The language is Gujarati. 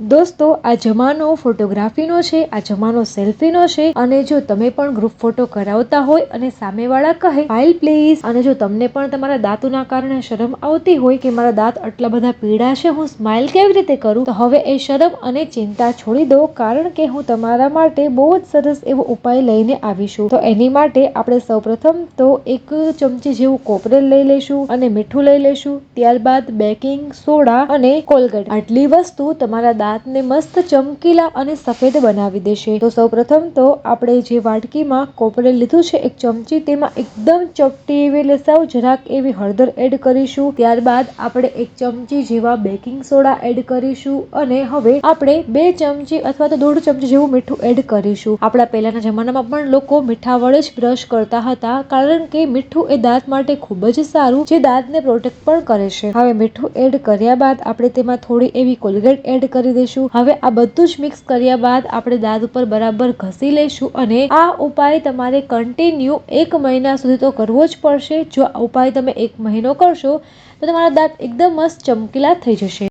દોસ્તો, આ જમાનો ફોટોગ્રાફીનો છે, આ જમાનો સેલ્ફીનો છે અને જો તમે પણ ગ્રુપ ફોટો કરાવતા હોય અને સામેવાળા કહે ફાઇલ પ્લીઝ અને જો તમને પણ તમારા દાંતોના કારણે શરમ આવતી હોય કે મારા દાંત આટલા બધા પીડા છે, હું સ્માઇલ કેવી રીતે કરું? તો હવે એ શરમ અને ચિંતા છોડી દો, કારણ કે હું તમારા માટે બહુ જ સરસ એવો ઉપાય લઈને આવીશું તો એની માટે આપણે સૌપ્રથમ તો એક ચમચી જેવું કોપરેલ લઈ લઈશું અને મીઠું લઈ લઈશું, ત્યારબાદ બેકિંગ સોડા અને કોલગેટ. આટલી વસ્તુ તમારા દાંતને મસ્ત ચમકીલા અને સફેદ બનાવી દેશે. તો સૌપ્રથમ તો આપણે જે વાટકીમાં કોપરેલ લીધું છે એક ચમચી, તેમાં એકદમ ચપટી એવી એટલે સાવ જરાક એવી હળદર એડ કરીશું. ત્યારબાદ આપણે એક ચમચી જેવા બેકિંગ સોડા એડ કરીશું અને હવે આપણે બે ચમચી અથવા તો દોઢ ચમચી જેવું મીઠું એડ કરીશું. આપણા પહેલાના જમાનામાં પણ લોકો મીઠા વડે જ બ્રશ કરતા હતા, કારણ કે મીઠું એ દાંત માટે ખૂબ જ સારું, જે દાંતને પ્રોટેક્ટ પણ કરે છે. હવે મીઠું એડ કર્યા બાદ આપણે તેમાં થોડી એવી કોલગેટ એડ કરી દઈશું. હવે આ બધું જ મિક્સ કર્યા બાદ આપણે દાંત ઉપર બરાબર ઘસી લઈશું અને આ ઉપાય તમારે કન્ટિન્યુ એક મહિના સુધી તો કરવો જ પડશે. જો આ ઉપાય તમે એક મહિનો કરશો, તો તમારા દાંત એકદમ મસ્ત ચમકીલા થઈ જશે.